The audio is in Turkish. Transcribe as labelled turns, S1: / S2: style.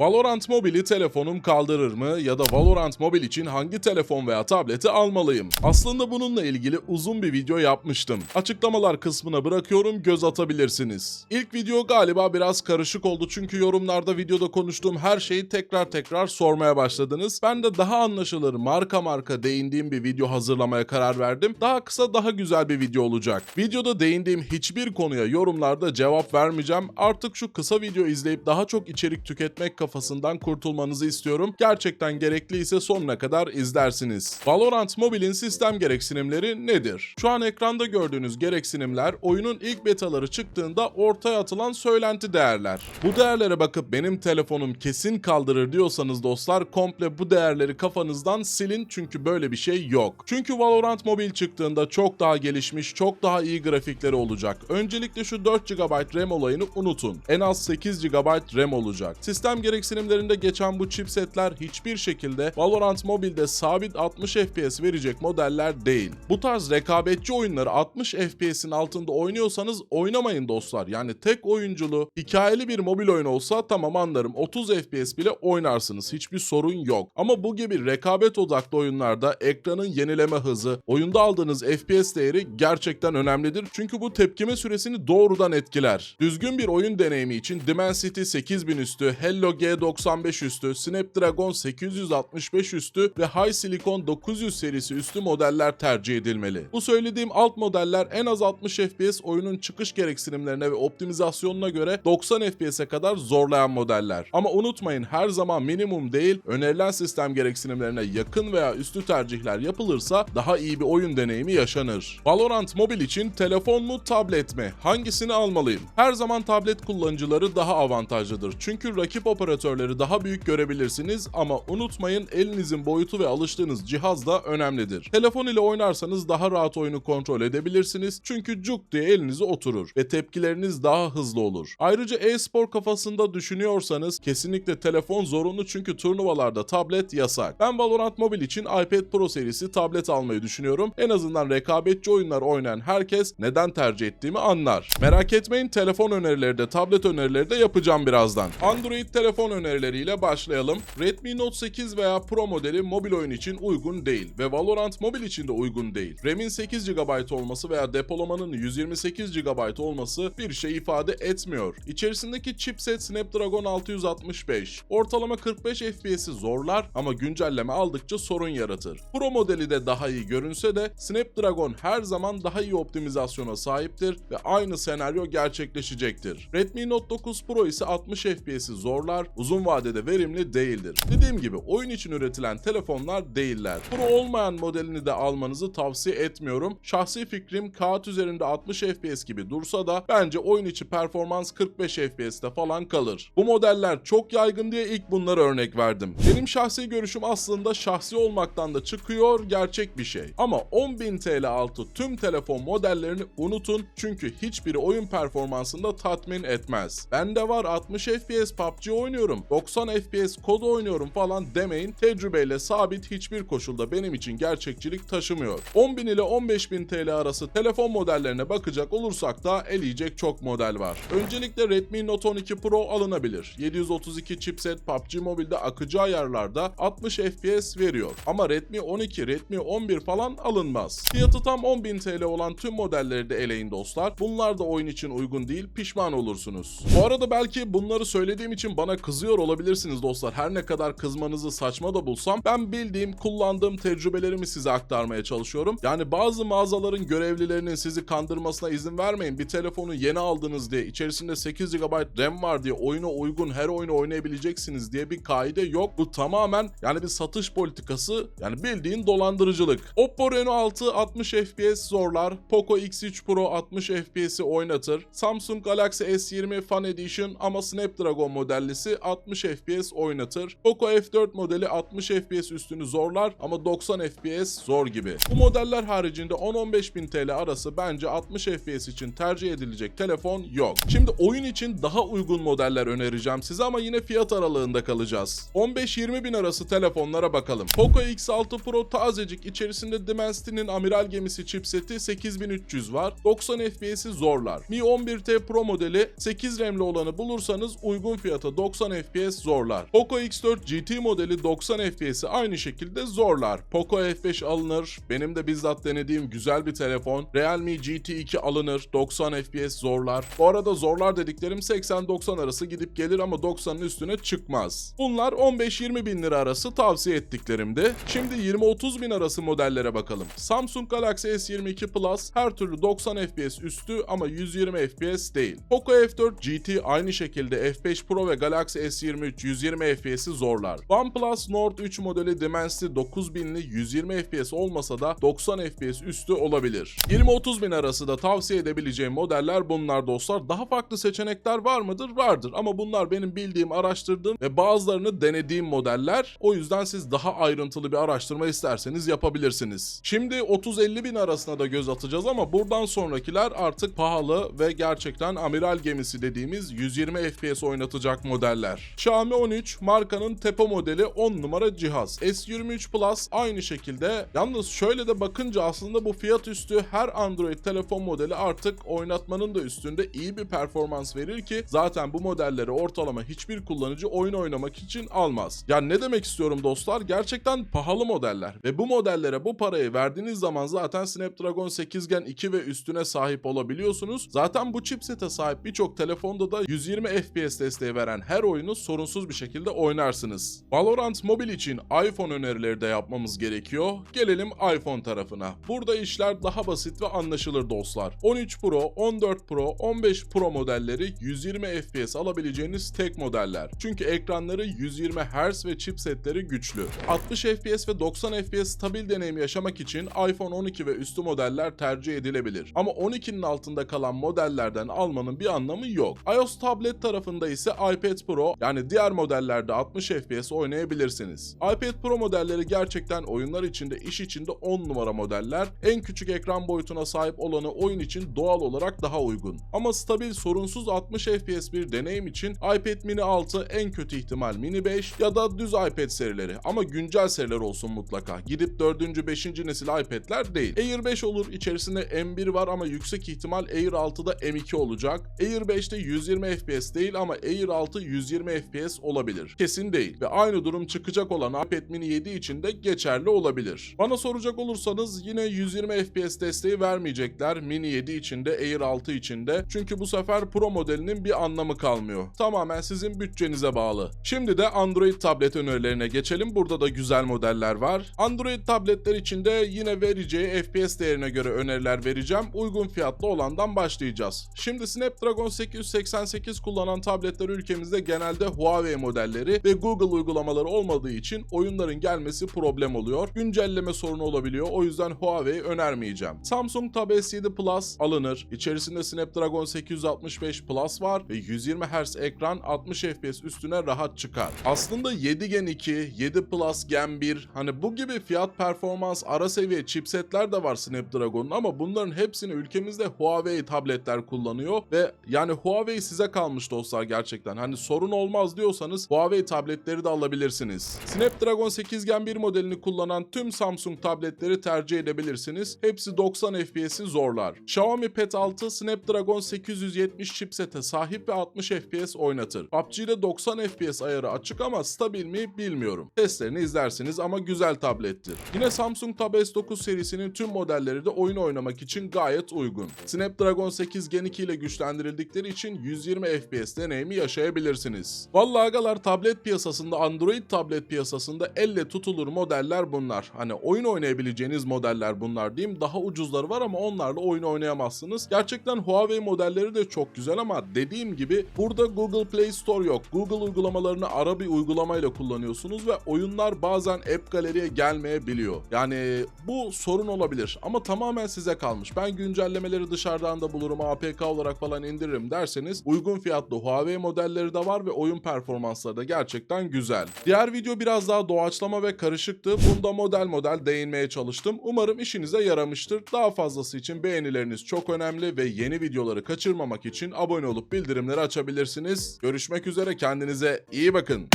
S1: Valorant Mobile'i telefonum kaldırır mı ya da Valorant Mobile için hangi telefon veya tableti almalıyım? Aslında bununla ilgili uzun bir video yapmıştım. Açıklamalar kısmına bırakıyorum göz atabilirsiniz. İlk video galiba biraz karışık oldu çünkü yorumlarda videoda konuştuğum her şeyi tekrar tekrar sormaya başladınız. Ben de daha anlaşılır marka marka değindiğim bir video hazırlamaya karar verdim. Daha kısa daha güzel bir video olacak. Videoda değindiğim hiçbir konuya yorumlarda cevap vermeyeceğim. Artık şu kısa video izleyip daha çok içerik tüketmek kafasından kurtulmanızı istiyorum. Gerçekten gerekliyse sonuna kadar izlersiniz. Valorant Mobile'in sistem gereksinimleri nedir? Şu an ekranda gördüğünüz gereksinimler oyunun ilk betaları çıktığında ortaya atılan söylenti değerler. Bu değerlere bakıp benim telefonum kesin kaldırır diyorsanız dostlar komple bu değerleri kafanızdan silin çünkü böyle bir şey yok. Çünkü Valorant Mobile çıktığında çok daha gelişmiş, çok daha iyi grafikleri olacak. Öncelikle şu 4 GB RAM olayını unutun. En az 8 GB RAM olacak. Sistem gereksinimlerinde geçen bu chipsetler hiçbir şekilde Valorant Mobile'de sabit 60 FPS verecek modeller değil. Bu tarz rekabetçi oyunları 60 FPS'in altında oynuyorsanız oynamayın dostlar. Yani tek oyunculu, hikayeli bir mobil oyun olsa tamam anlarım 30 FPS bile oynarsınız. Hiçbir sorun yok. Ama bu gibi rekabet odaklı oyunlarda ekranın yenileme hızı, oyunda aldığınız FPS değeri gerçekten önemlidir. Çünkü bu tepkime süresini doğrudan etkiler. Düzgün bir oyun deneyimi için Dimensity 8000 üstü, Hello G95 üstü, Snapdragon 865 üstü ve High Silicon 900 serisi üstü modeller tercih edilmeli. Bu söylediğim alt modeller en az 60 FPS oyunun çıkış gereksinimlerine ve optimizasyonuna göre 90 FPS'e kadar zorlayan modeller. Ama unutmayın her zaman minimum değil, önerilen sistem gereksinimlerine yakın veya üstü tercihler yapılırsa daha iyi bir oyun deneyimi yaşanır. Valorant Mobile için telefon mu, tablet mi? Hangisini almalıyım? Her zaman tablet kullanıcıları daha avantajlıdır. Çünkü rakip operatörleri daha büyük görebilirsiniz ama unutmayın elinizin boyutu ve alıştığınız cihaz da önemlidir. Telefon ile oynarsanız daha rahat oyunu kontrol edebilirsiniz çünkü cuk diye elinize oturur ve tepkileriniz daha hızlı olur. Ayrıca e-spor kafasında düşünüyorsanız kesinlikle telefon zorunlu çünkü turnuvalarda tablet yasak. Ben Valorant Mobile için iPad Pro serisi tablet almayı düşünüyorum. En azından rekabetçi oyunlar oynayan herkes neden tercih ettiğimi anlar. Merak etmeyin telefon önerileri de tablet önerileri de yapacağım birazdan. Android telefon önerileriyle başlayalım. Redmi Note 8 veya Pro modeli mobil oyun için uygun değil ve Valorant Mobile için de uygun değil. RAM'in 8 GB olması veya depolamanın 128 GB olması bir şey ifade etmiyor. İçerisindeki chipset Snapdragon 665. Ortalama 45 FPS'i zorlar ama güncelleme aldıkça sorun yaratır. Pro modeli de daha iyi görünse de Snapdragon her zaman daha iyi optimizasyona sahiptir ve aynı senaryo gerçekleşecektir. Redmi Note 9 Pro ise 60 FPS'i zorlar, uzun vadede verimli değildir. Dediğim gibi oyun için üretilen telefonlar değiller. Pro olmayan modelini de almanızı tavsiye etmiyorum. Şahsi fikrim kağıt üzerinde 60 FPS gibi dursa da bence oyun içi performans 45 FPS'te falan kalır. Bu modeller çok yaygın diye ilk bunları örnek verdim. Benim şahsi görüşüm aslında şahsi olmaktan da çıkıyor gerçek bir şey. Ama 10.000 TL altı tüm telefon modellerini unutun çünkü hiçbiri oyun performansında tatmin etmez. Bende var 60 FPS PUBG oynuyorum, 90 FPS kod oynuyorum falan demeyin. Tecrübeyle sabit hiçbir koşulda benim için gerçekçilik taşımıyor. 10.000 ile 15.000 TL arası telefon modellerine bakacak olursak da eleyecek çok model var. Öncelikle Redmi Note 12 Pro alınabilir. 732 chipset PUBG Mobile'de akıcı ayarlarda 60 FPS veriyor. Ama Redmi 12, Redmi 11 falan alınmaz. Fiyatı tam 10.000 TL olan tüm modelleri de eleyin dostlar. Bunlar da oyun için uygun değil, pişman olursunuz. Bu arada belki bunları söylediğim için bana kızıyor olabilirsiniz dostlar. Her ne kadar kızmanızı saçma da bulsam ben bildiğim, kullandığım tecrübelerimi size aktarmaya çalışıyorum. Yani bazı mağazaların görevlilerinin sizi kandırmasına izin vermeyin. Bir telefonu yeni aldınız diye, içerisinde 8 GB RAM var diye oyuna uygun her oyunu oynayabileceksiniz diye bir kaide yok. Bu tamamen yani bir satış politikası yani bildiğin dolandırıcılık. Oppo Reno 6 60 FPS zorlar. Poco X3 Pro 60 FPS'i oynatır. Samsung Galaxy S20 Fan Edition ama Snapdragon modellisi 60 FPS oynatır. Poco F4 modeli 60 FPS üstünü zorlar ama 90 FPS zor gibi. Bu modeller haricinde 10-15 bin TL arası bence 60 FPS için tercih edilecek telefon yok. Şimdi oyun için daha uygun modeller önereceğim size ama yine fiyat aralığında kalacağız. 15-20 bin arası telefonlara bakalım. Poco X6 Pro tazecik içerisinde Dimensity'nin amiral gemisi chipseti 8300 var. 90 FPS'i zorlar. Mi 11T Pro modeli 8 RAM'li olanı bulursanız uygun fiyata 90 90 FPS zorlar. Poco X4 GT modeli 90 FPS'i aynı şekilde zorlar. Poco F5 alınır. Benim de bizzat denediğim güzel bir telefon. Realme GT2 alınır. 90 FPS zorlar. Bu arada zorlar dediklerim 80-90 arası gidip gelir ama 90'ın üstüne çıkmaz. Bunlar 15-20 bin lira arası tavsiye ettiklerimdi. Şimdi 20-30 bin arası modellere bakalım. Samsung Galaxy S22 Plus her türlü 90 FPS üstü ama 120 FPS değil. Poco F4 GT aynı şekilde F5 Pro ve Galaxy S23 120 FPS'i zorlar. OnePlus Nord 3 modeli Dimensity 9000'li 120 FPS olmasa da 90 FPS üstü olabilir. 20-30 bin arası da tavsiye edebileceğim modeller bunlar dostlar. Daha farklı seçenekler var mıdır? Vardır ama bunlar benim bildiğim, araştırdığım ve bazılarını denediğim modeller. O yüzden siz daha ayrıntılı bir araştırma isterseniz yapabilirsiniz. Şimdi 30-50 bin arasına da göz atacağız ama buradan sonrakiler artık pahalı ve gerçekten amiral gemisi dediğimiz 120 FPS oynatacak modeller. Xiaomi 13 markanın tepe modeli 10 numara cihaz. S23 Plus aynı şekilde. Yalnız şöyle de bakınca aslında bu fiyat üstü her Android telefon modeli artık oynatmanın da üstünde iyi bir performans verir ki zaten bu modelleri ortalama hiçbir kullanıcı oyun oynamak için almaz. Yani ne demek istiyorum dostlar? Gerçekten pahalı modeller ve bu modellere bu parayı verdiğiniz zaman zaten Snapdragon 8 Gen 2 ve üstüne sahip olabiliyorsunuz. Zaten bu chipsete sahip birçok telefonda da 120 FPS desteği veren her oyunu sorunsuz bir şekilde oynarsınız. Valorant Mobile için iPhone önerileri de yapmamız gerekiyor. Gelelim iPhone tarafına. Burada işler daha basit ve anlaşılır dostlar. 13 Pro, 14 Pro, 15 Pro modelleri 120 FPS alabileceğiniz tek modeller. Çünkü ekranları 120 Hz ve chipsetleri güçlü. 60 FPS ve 90 FPS stabil deneyim yaşamak için iPhone 12 ve üstü modeller tercih edilebilir. Ama 12'nin altında kalan modellerden almanın bir anlamı yok. iOS tablet tarafında ise iPad Pro yani diğer modellerde 60 FPS oynayabilirsiniz. iPad Pro modelleri gerçekten oyunlar içinde iş içinde 10 numara modeller. En küçük ekran boyutuna sahip olanı oyun için doğal olarak daha uygun. Ama stabil sorunsuz 60 FPS bir deneyim için iPad mini 6 en kötü ihtimal mini 5 ya da düz iPad serileri ama güncel seriler olsun mutlaka. Gidip 4. 5. nesil iPad'ler değil. Air 5 olur içerisinde M1 var ama yüksek ihtimal Air 6'da M2 olacak. Air 5'te 120 FPS değil ama Air 6 120 FPS olabilir. Kesin değil ve aynı durum çıkacak olan iPad mini 7 için de geçerli olabilir. Bana soracak olursanız yine 120 FPS desteği vermeyecekler mini 7 içinde Air 6 içinde çünkü bu sefer Pro modelinin bir anlamı kalmıyor. Tamamen sizin bütçenize bağlı. Şimdi de Android tablet önerilerine geçelim. Burada da güzel modeller var. Android tabletler içinde yine vereceği FPS değerine göre öneriler vereceğim. Uygun fiyatlı olandan başlayacağız. Şimdi Snapdragon 888 kullanan tabletler ülkemizde genelde Huawei modelleri ve Google uygulamaları olmadığı için oyunların gelmesi problem oluyor. Güncelleme sorunu olabiliyor. O yüzden Huawei önermeyeceğim. Samsung Tab S7 Plus alınır. İçerisinde Snapdragon 865 Plus var ve 120 Hz ekran 60 FPS üstüne rahat çıkar. Aslında 7 Gen 2, 7 Plus Gen 1 hani bu gibi fiyat performans ara seviye chipsetler de var Snapdragon'un ama bunların hepsini ülkemizde Huawei tabletler kullanıyor ve yani Huawei size kalmış dostlar gerçekten. Hani sorun olmaz diyorsanız Huawei tabletleri de alabilirsiniz. Snapdragon 8 Gen 1 modelini kullanan tüm Samsung tabletleri tercih edebilirsiniz. Hepsi 90 FPS'i zorlar. Xiaomi Pad 6 Snapdragon 870 chipsete sahip ve 60 FPS oynatır. PUBG'de 90 FPS ayarı açık ama stabil mi bilmiyorum. Testlerini izlersiniz ama güzel tablettir. Yine Samsung Tab S9 serisinin tüm modelleri de oyun oynamak için gayet uygun. Snapdragon 8 Gen 2 ile güçlendirildikleri için 120 FPS deneyimi yaşayabilirsiniz. Vallahi agalar tablet piyasasında Android tablet piyasasında elle tutulur modeller bunlar. Hani oyun oynayabileceğiniz modeller bunlar diyeyim. Daha ucuzları var ama onlarla oyun oynayamazsınız. Gerçekten Huawei modelleri de çok güzel ama dediğim gibi burada Google Play Store yok. Google uygulamalarını ara bir uygulamayla kullanıyorsunuz ve oyunlar bazen App Gallery'e gelmeyebiliyor. Yani bu sorun olabilir ama tamamen size kalmış. Ben güncellemeleri dışarıdan da bulurum APK olarak falan indiririm derseniz uygun fiyatlı Huawei modelleri de var ve oyun performansları da gerçekten güzel. Diğer video biraz daha doğaçlama ve karışıktı. Bunda model model değinmeye çalıştım. Umarım işinize yaramıştır. Daha fazlası için beğenileriniz çok önemli ve yeni videoları kaçırmamak için abone olup bildirimleri açabilirsiniz. Görüşmek üzere kendinize iyi bakın.